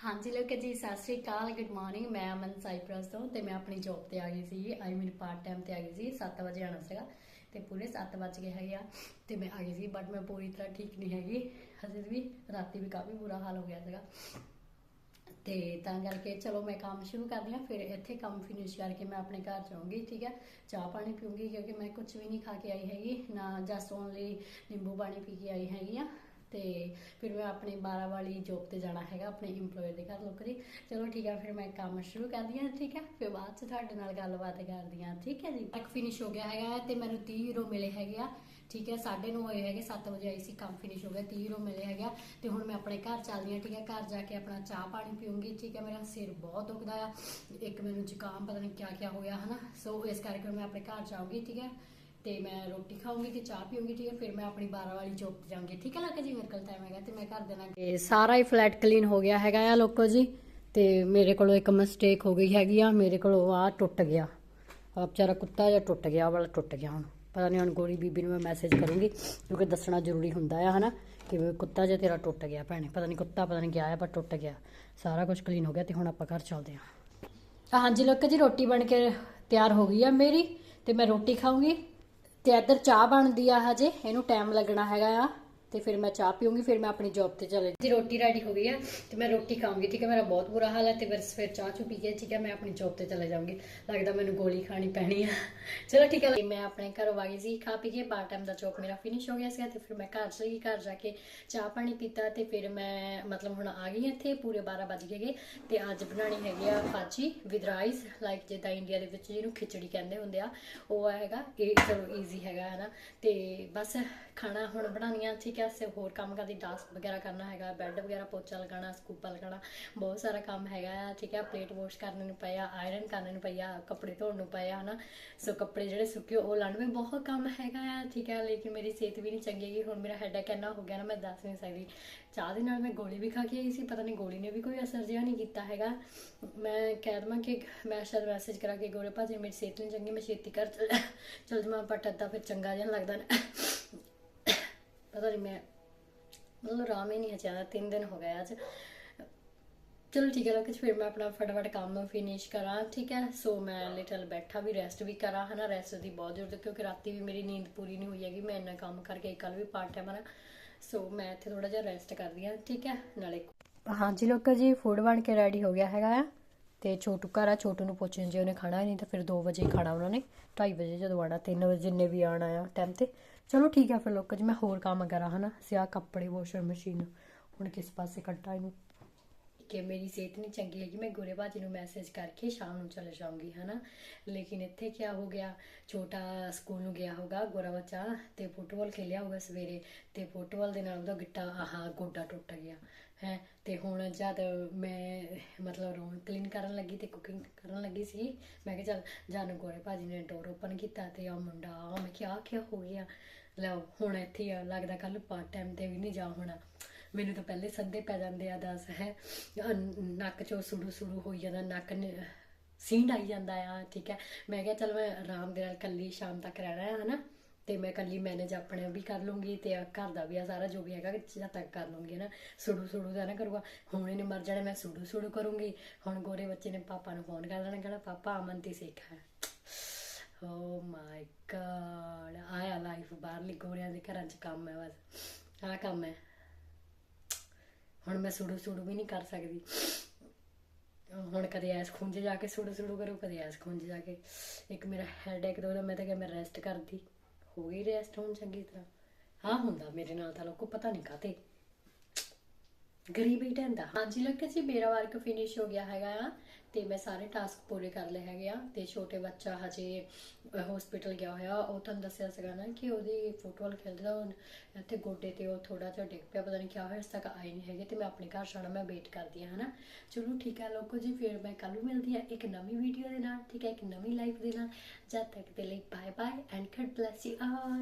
ਹਾਂਜੀ ਲੋਕ ਜੀ, ਸਤਿ ਸ੍ਰੀ ਅਕਾਲ ਗੁੱਡ ਮਾਰਨਿੰਗ ਮੈਂ ਅਮਨ ਸਾਈਪ੍ਰਸ ਤੋਂ ਤੇ ਮੈਂ ਆਪਣੀ ਜੌਬ ਤੇ ਆ ਗਈ ਸੀ। ਆਈ ਮੀਨ ਪਾਰਟ ਟਾਈਮ ਤੇ ਆ ਗਈ ਸੀ। 7 ਵਜੇ ਆਣਾ ਸੀਗਾ ਤੇ ਪੂਰੇ 7 ਵਜ ਗਏ ਹੈਗੇ ਆ ਤੇ ਮੈਂ ਆ ਗਈ ਸੀ ਬਟ ਮੈਂ ਪੂਰੀ ਤਰ੍ਹਾਂ ਠੀਕ ਨਹੀਂ ਹੈਗੀ। ਹਜੇ ਵੀ ਰਾਤੀ ਵੀ ਕਾਫੀ ਬੁਰਾ ਹਾਲ ਹੋ ਗਿਆ ਸੀਗਾ। ਤੇ ਤਾਂ ਕਰਕੇ ਚਲੋ ਮੈਂ ਕੰਮ ਸ਼ੁਰੂ ਕਰਦੀ ਹਾਂ, ਫਿਰ ਇੱਥੇ ਕੰਮ ਫਿਨਿਸ਼ ਕਰਕੇ ਮੈਂ ਆਪਣੇ ਘਰ ਜਾਊਂਗੀ, ਠੀਕ ਹੈ? ਚਾਹ ਪਾਣੀ ਪੀਊਂਗੀ ਕਿਉਂਕਿ ਮੈਂ ਕੁਝ ਵੀ ਨਹੀਂ ਖਾ ਕੇ ਆਈ ਹੈਗੀ, ਨਾ ਜਸਟ ਓਨਲੀ ਨਿੰਬੂ ਪਾਣੀ ਪੀ ਕੇ ਆਈ ਹੈਗੀ ਆ। ਤੇ ਫਿਰ ਮੈਂ ਆਪਣੇ 12 ਵਾਲੀ ਜੋਬ ਤੇ ਜਾਣਾ ਹੈਗਾ, ਆਪਣੇ EMPLOYER ਦੇ ਘਰ ਨੌਕਰੀ। ਚਲੋ ਠੀਕ ਹੈ ਫਿਰ ਮੈਂ ਕੰਮ ਸ਼ੁਰੂ ਕਰਦੀ ਹਾਂ, ਠੀਕ ਹੈ ਫਿਰ ਬਾਅਦ ਚ ਤੁਹਾਡੇ ਨਾਲ ਗੱਲਬਾਤ ਕਰਦੀ ਹਾਂ, ਠੀਕ ਹੈ ਜੀ? ਤੱਕ ਫਿਨਿਸ਼ ਹੋ ਗਿਆ ਹੈਗਾ ਤੇ ਮੈਨੂੰ 30 ਯੂਰੋ ਮਿਲੇ ਹੈਗੇ ਆ, ਠੀਕ ਹੈ? 9:30 ਹੋਏ ਹੈਗੇ 7 ਵਜੇ ਆਈ ਸੀ, ਕੰਮ ਫਿਨਿਸ਼ ਹੋ ਗਿਆ 30 ਯੂਰੋ ਮਿਲੇ ਹੈਗਾ ਤੇ ਹੁਣ ਮੈਂ ਆਪਣੇ ਘਰ ਚੱਲਦੀ ਹਾਂ, ਠੀਕ ਹੈ? ਘਰ ਜਾ ਕੇ ਆਪਣਾ ਚਾਹ ਪਾਣੀ ਪੀਉਂਗੀ ਠੀਕ ਹੈ? ਮੇਰਾ ਸਿਰ ਬਹੁਤ ਦੁਖਦਾ ਆ। ਇੱਕ ਮੈਨੂੰ ਜ਼ੁਕਾਮ ਪਤਾ ਨਹੀਂ ਕਿਆ ਕਿਆ ਹੋਇਆ, ਹਨਾ? ਸੋ ਇਸ ਕਰਕੇ ਮੈਂ ਆਪਣੇ ਘਰ ਜਾਊਂਗੀ, ਠੀਕ ਹੈ? ਤੇ ਮੈਂ ਰੋਟੀ ਖਾਊਂਗੀ ਤੇ ਚਾਹ ਪੀਊਂਗੀ ਠੀਕ ਹੈ ਫਿਰ ਮੈਂ ਆਪਣੀ 12 ਵਾਲੀ ਜੌਬ ਤੇ ਜਾਊਂਗੀ। ਠੀਕ ਹੈ ਲੱਗਾ ਜੀ ਮੇਰੇ ਕੋਲ ਟਾਈਮ ਹੈਗਾ ਤੇ ਮੈਂ ਕਰ ਦੇਣਾ ਇਹ ਸਾਰਾ ਹੀ ਫਲੈਟ ਕਲੀਨ ਹੋ ਗਿਆ ਹੈਗਾ ਆ ਲੋਕੋ ਜੀ ਤੇ ਮੇਰੇ ਕੋਲੋਂ ਇੱਕ ਮਿਸਟੇਕ ਹੋ ਗਈ ਹੈਗੀ ਆ ਮੇਰੇ ਕੋਲੋਂ ਆ ਟੁੱਟ ਗਿਆ। ਆ ਵਿਚਾਰਾ ਕੁੱਤਾ ਜਿਹਾ ਟੁੱਟ ਗਿਆ ਵਾਲਾ ਟੁੱਟ ਗਿਆ ਹੁਣ। ਪਤਾ ਨਹੀਂ ਹੁਣ ਗੋਰੀ ਬੀਬੀ ਨੂੰ ਮੈਂ ਮੈਸੇਜ ਕਰੂੰਗੀ ਕਿਉਂਕਿ ਦੱਸਣਾ ਜ਼ਰੂਰੀ ਹੁੰਦਾ ਆ ਹਨਾ ਕਿ ਕੁੱਤਾ ਜਿਹਾ ਤੇਰਾ ਟੁੱਟ ਗਿਆ ਭੈਣੇ। ਪਤਾ ਨਹੀਂ ਕੁੱਤਾ ਪਤਾ ਨਹੀਂ ਗਿਆ ਆ ਪਰ ਟੁੱਟ ਗਿਆ। ਸਾਰਾ ਕੁਝ ਕਲੀਨ ਹੋ ਗਿਆ ਤੇ ਹੁਣ ਆਪਾਂ ਘਰ ਚੱਲਦੇ ਤਾਂ ਹਾਂਜੀ ਲੋਕ ਜੀ ਰੋਟੀ ਬਣ ਕੇ ਤਿਆਰ ਹੋ ਗਈ ਆ ਮੇਰੀ ਤੇ ਮੈਂ ਰੋਟੀ ਖਾਊਂਗੀ। ਤੇ ਇੱਧਰ ਚਾਹ ਬਣਦੀ ਆ ਹਜੇ ਇਹਨੂੰ ਟਾਈਮ ਲੱਗਣਾ ਹੈਗਾ ਆ। ਤੇ ਫਿਰ ਮੈਂ ਚਾਹ ਪੀਊਂਗੀ, ਫਿਰ ਮੈਂ ਆਪਣੀ ਜੌਬ ਤੇ ਚਲੇ ਜੀ ਰੋਟੀ ਰੈਡੀ ਹੋ ਗਈ ਆ ਤੇ ਮੈਂ ਰੋਟੀ ਖਾਊਂਗੀ, ਠੀਕ ਹੈ? ਮੇਰਾ ਬਹੁਤ ਬੁਰਾ ਹਾਲ ਹੈ ਤੇ ਬਸ ਫਿਰ ਚਾਹ ਚੁ ਪੀ ਕੇ, ਠੀਕ ਹੈ, ਮੈਂ ਆਪਣੀ ਜੌਬ ਤੇ ਚਲੇ ਜਾਊਂਗੀ। ਲੱਗਦਾ ਮੈਨੂੰ ਗੋਲੀ ਖਾਣੀ ਪੈਣੀ ਆ। ਚਲੋ ਠੀਕ ਹੈ, ਮੈਂ ਆਪਣੇ ਘਰ ਆ ਗਈ ਸੀ, ਖਾ ਪੀ ਕੇ ਪਾਰਟ ਟਾਈਮ ਦਾ ਜੌਬ ਮੇਰਾ ਫਿਨਿਸ਼ ਹੋ ਗਿਆ ਸੀ ਤੇ ਫਿਰ ਮੈਂ ਘਰ ਚਲੀ ਗਈ, ਘਰ ਜਾ ਕੇ ਚਾਹ ਪਾਣੀ ਪੀਤਾ ਤੇ ਫਿਰ ਮੈਂ ਮਤਲਬ ਹੁਣ ਆ ਗਈ ਇੱਥੇ, ਪੂਰੇ 12 ਵੱਜ ਗਏ ਤੇ ਅੱਜ ਬਣਾਣੀ ਹੈਗੀ ਆ ਭਾਜੀ ਵਿਦ ਰਾਈਸ ਲਾਈਕ ਜਿੱਦਾਂ ਇੰਡੀਆ ਦੇ ਵਿੱਚ ਜਿਹਨੂੰ ਖਿਚੜੀ ਕਹਿੰਦੇ ਹੁੰਦੇ ਆ, ਉਹ ਹੈਗਾ ਇਹ ਚਲੋ ਈਜ਼ੀ ਹੈਗਾ ਹੈ ਨਾ ਤੇ ਬਸ ਖਾਣਾ ਹੁਣ ਬਣਾਉਣੀਆਂ, ਠੀਕ ਹੈ ਸੇ ਹੋਰ ਕੰਮ ਕਰਦੀ ਡਾਸ ਵਗੈਰਾ ਕਰਨਾ ਹੈਗਾ ਬੈੱਡ ਵਗੈਰਾ ਪੋਚਾ ਲਗਾਉਣਾ, ਸਕੂਪਾ ਲਗਾਉਣਾ, ਬਹੁਤ ਸਾਰਾ ਕੰਮ ਹੈਗਾ ਆ, ਠੀਕ ਹੈ ਪਲੇਟ ਵਾਸ਼ ਕਰਨ ਨੂੰ ਪਿਆ ਆਇਰਨ ਕਰਨ ਨੂੰ ਪਿਆ ਕੱਪੜੇ ਧੋਣ ਨੂੰ ਪਿਆ ਹਨਾ, ਸੋ ਕੱਪੜੇ ਜਿਹੜੇ ਸੁੱਕੇ ਉਹ ਲਾਣ ਵੀ ਬਹੁਤ ਕੰਮ ਹੈਗਾ ਆ, ਠੀਕ ਹੈ ਲੇਕਿਨ ਮੇਰੀ ਸਿਹਤ ਵੀ ਨਹੀਂ ਚੰਗੀ ਹੈਗੀ, ਹੁਣ ਮੇਰਾ ਹੈਡੇਕ ਇੰਨਾ ਹੋ ਗਿਆ ਨਾ, ਮੈਂ ਦੱਸ ਨਹੀਂ ਸਕਦੀ। ਚਾਹ ਦੇ ਨਾਲ ਮੈਂ ਗੋਲੀ ਵੀ ਖਾ ਕੇ ਆਈ ਸੀ, ਪਤਾ ਨਹੀਂ ਗੋਲੀ ਨੇ ਵੀ ਕੋਈ ਅਸਰ ਜਿਹਾ ਨਹੀਂ ਕੀਤਾ ਹੈਗਾ। ਮੈਂ ਕਹਿ ਦਵਾਂ ਕਿ ਮੈਂ ਸ਼ਾਇਦ ਮੈਸੇਜ ਕਰਾ ਕੇ ਗੋਲੇ ਭਾਜੀ, ਮੇਰੀ ਸਿਹਤ ਨਹੀਂ ਚੰਗੀ, ਮੈਂ ਛੇਤੀ ਕਰ ਚਲ ਚਲ ਜਮਾ ਪਟਦਾ ਫਿਰ ਚੰਗਾ ਜਿਹਾ ਲੱਗਦਾ ਨਾ। ਪਤਾ ਨਹੀਂ ਮੈਂ ਮਤਲਬ ਆਰਾਮ ਹੀ ਨਹੀਂ ਆਇਆ ਤਿੰਨ ਦਿਨ ਹੋ ਗਏ ਅੱਜ। ਚਲੋ ਠੀਕ ਹੈ ਲੋਕ ਫਿਰ ਮੈਂ ਆਪਣਾ ਫਟਾਫਟ ਕੰਮ ਫਿਨਿਸ਼ ਕਰਾਂ, ਠੀਕ ਹੈ? ਸੋ ਮੈਂ ਲਿਟਲ ਬੈਠਾ ਵੀ ਰੈਸਟ ਵੀ ਕਰਾਂ, ਹਨਾ? ਰੈਸਟ ਦੀ ਬਹੁਤ ਜ਼ਰੂਰਤ ਹੈ, ਕਿਉਂਕਿ ਰਾਤੀ ਵੀ ਮੇਰੀ ਨੀਂਦ ਪੂਰੀ ਨਹੀਂ ਹੋਈ ਹੈਗੀ। ਮੈਂ ਇੰਨਾ ਕੰਮ ਕਰਕੇ ਕੱਲ ਵੀ ਪਾਰਟ ਟਾਈਮ ਆ ਸੋ ਮੈਂ ਇੱਥੇ ਥੋੜਾ ਜਿਹਾ ਰੈਸਟ ਕਰਦੀ ਹਾਂ, ਠੀਕ ਹੈ? ਨਾਲੇ ਹਾਂਜੀ ਲੋਕਾਂ ਜੀ ਫੂਡ ਬਣ ਕੇ ਰੈਡੀ ਹੋ ਗਿਆ ਹੈਗਾ ਆ। ਤੇ ਛੋਟੂ ਘਰ ਆ, ਛੋਟੂ ਨੂੰ ਪੁੱਛਣ ਜੇ ਉਹਨੇ ਖਾਣਾ ਨਹੀਂ, ਤਾਂ ਫਿਰ 2 ਵਜੇ ਖਾਣਾ ਉਹਨਾਂ ਨੇ। 2:30 ਵਜੇ ਜਦੋਂ ਆਣਾ 3 ਵਜੇ ਜਿੰਨੇ ਵੀ ਆਣਾ ਆ ਟਾਈਮ ਤੇ। ਚਲੋ ਠੀਕ ਹੈ ਫਿਰ ਲੋਕਾਂ ਜੀ, ਮੈਂ ਹੋਰ ਕੰਮ ਕਰਾਂ ਹਨਾ, ਸਿਆ ਕੱਪੜੇ ਵਾਸ਼ਰ ਮਸ਼ੀਨ, ਹੁਣ ਕਿਸ ਪਾਸੇ ਕੱਟਾ ਇਹਨੂੰ। ਕਿ ਮੇਰੀ ਸਿਹਤ ਨਹੀਂ ਚੰਗੀ ਹੈਗੀ, ਮੈਂ ਗੋਰੇ ਬਾਜੀ ਨੂੰ ਮੈਸੇਜ ਕਰਕੇ ਸ਼ਾਮ ਨੂੰ ਚਲੇ ਜਾਊਂਗੀ ਹਨਾ। ਲੇਕਿਨ ਇੱਥੇ ਕੀ ਹੋ ਗਿਆ, ਛੋਟਾ ਸਕੂਲ ਨੂੰ ਗਿਆ ਹੋਗਾ ਗੋਰਾ ਬੱਚਾ ਤੇ ਫੁੱਟਬਾਲ ਖੇਲਿਆ ਹੋਗਾ ਸਵੇਰੇ ਤੇ ਫੁੱਟਬਾਲ ਦੇ ਨਾਲ ਉਹਦਾ ਗਿੱਟਾ, ਆਹਾ ਗੋਡਾ ਟੁੱਟ ਗਿਆ, ਹੈ। ਤੇ ਹੁਣ ਜਦ ਮੈਂ ਮਤਲਬ ਰੂਮ ਕਲੀਨ ਕਰਨ ਲੱਗੀ ਤੇ ਕੁਕਿੰਗ ਕਰਨ ਲੱਗੀ ਸੀ, ਮੈਂ ਕਿਹਾ ਚੱਲ ਜਾਨੂੰ ਗੋਰੇ ਭਾਜੀ ਨੇ ਡੋਰ ਓਪਨ ਕੀਤਾ ਤੇ ਆ ਮੁੰਡਾ ਆ ਮੈਂ ਕਿਹਾ ਆ ਕੀ ਹੋ ਗਿਆ। ਲਓ ਹੁਣ ਇੱਥੇ ਹੀ ਆ, ਲੱਗਦਾ ਕੱਲ ਪਾਰਟ ਟਾਈਮ ਤੇ ਵੀ ਨਹੀਂ ਜਾ ਹੋਣਾ। ਮੈਨੂੰ ਤਾਂ ਪਹਿਲੇ ਸੰਦੇ ਪੈ ਜਾਂਦੇ ਆ ਦੱਸ, ਹੈ। ਨੱਕ ਚੋਂ ਸੁੜੂ ਸੁੜੂ ਹੋਈ ਜਾਂਦਾ, ਨੱਕ ਨ- ਸੀਂਡ ਆਈ ਜਾਂਦਾ ਆ, ਠੀਕ ਹੈ। ਮੈਂ ਕਿਹਾ ਚਲ ਮੈਂ ਆਰਾਮ ਦੇ ਨਾਲ ਕੱਲੀ ਸ਼ਾਮ ਤੱਕ ਰਹਿਣਾ ਹੈ ਹਨਾ। ਤੇ ਮੈਂ ਕੱਲੀ ਮੈਨੇਜ ਆਪਣੇ ਵੀ ਕਰ ਲੂੰਗੀ ਤੇ ਘਰ ਦਾ ਵੀ ਆ ਸਾਰਾ, ਜੋ ਵੀ ਹੈਗਾ ਜਦ ਤੱਕ ਕਰ ਲੂੰਗੀ ਨਾ ਸੁੜੂ ਸੁੜੂ ਦਾ ਨਾ ਕਰੂਗਾ। ਹੁਣ ਇਹਨੇ ਮਰ ਜਾਣਾ, ਮੈਂ ਸੁੜੂ ਸੁੜੂ ਕਰੂੰਗੀ। ਹੁਣ ਗੋਰੇ ਬੱਚੇ ਨੇ ਪਾਪਾ ਨੂੰ ਫੋਨ ਕਰ ਦੇਣਾ, ਕਹਿੰਦਾ, ਪਾਪਾ ਅਮਨ ਤੇ ਸਿੱਖ ਹੈ। ਓ ਮਾਈ ਗॉड ਆਇਆ ਲਾਈਫ ਬਾਹਰਲੀ ਗੋਰਿਆਂ ਦੇ ਘਰਾਂ 'ਚ ਕੰਮ ਹੈ ਬਸ। ਆਹ ਕੰਮ ਹੈ। ਹੁਣ ਮੈਂ ਸੁੜੂ ਸੁੜੂ ਵੀ ਨਹੀਂ ਕਰ ਸਕਦੀ। ਹੁਣ ਕਦੇ ਐਸ ਖੁੰਝ ਜਾ ਕੇ ਸੁੜੂ ਸੁੜੂ ਕਰੋ, ਕਦੇ ਐਸ ਖੁੰਝ ਜਾ ਕੇ। ਇੱਕ ਮੇਰਾ ਹੈਡੇਕ ਦੋ ਮੈਂ ਤਾਂ ਕਿ ਮੈਂ ਰੈਸਟ ਕਰਦੀ। ਹੋ ਗਈ ਰੈਸਟ ਹੁਣ ਚੰਗੀ ਤਰ੍ਹਾਂ। ਹਾਂ ਹੁੰਦਾ ਮੇਰੇ ਨਾਲ ਤਾਂ ਲੋਕੋ ਪਤਾ ਨਹੀਂ ਕਾਤੇ ਗਰੀਬ ਹੀ ਟੈਂਦਾ ਹਾਂਜੀ ਲੱਗਾ ਜੀ, ਮੇਰਾ ਵਰਕ ਫਿਨਿਸ਼ ਹੋ ਗਿਆ ਹੈਗਾ। ਆ ਤੇ ਮੈਂ ਸਾਰੇ ਟਾਸਕ ਪੂਰੇ ਕਰ ਲਏ ਹੈਗੇ ਆ ਤੇ ਛੋਟੇ ਬੱਚਾ ਹਜੇ ਹਸਪੀਟਲ ਗਿਆ ਹੋਇਆ, ਉਹ ਤੁਹਾਨੂੰ ਦੱਸਿਆ ਸੀਗਾ ਨਾ ਕਿ ਉਹਦੀ ਫੁੱਟਬਾਲ ਖੇਡਦਾ ਉਹ ਇੱਥੇ ਗੋਡੇ ਤੇ ਉਹ ਥੋੜਾ ਜਿਹਾ ਡਿੱਗ ਪਿਆ, ਪਤਾ ਨਹੀਂ ਕਿਹਾ ਹੋਇਆ ਇਸ ਤੱਕ ਆਏ ਨਹੀਂ ਹੈਗੇ ਤੇ ਮੈਂ ਆਪਣੇ ਘਰ ਜਾਣਾ, ਮੈਂ ਵੇਟ ਕਰਦੀ ਹਾਂ, ਹਨਾ। ਚਲੋ ਠੀਕ ਹੈ, ਲੋਕੋ ਜੀ, ਫਿਰ ਮੈਂ ਕੱਲ ਨੂੰ ਮਿਲਦੀ ਹਾਂ ਇੱਕ ਨਵੀਂ ਵੀਡੀਓ ਦੇ ਨਾਲ, ਠੀਕ ਹੈ, ਇੱਕ ਨਵੀਂ ਲਾਈਫ ਦੇ ਨਾਲ। ਜਦ ਤੱਕ ਦੇ ਲਈ bye bye and God bless you all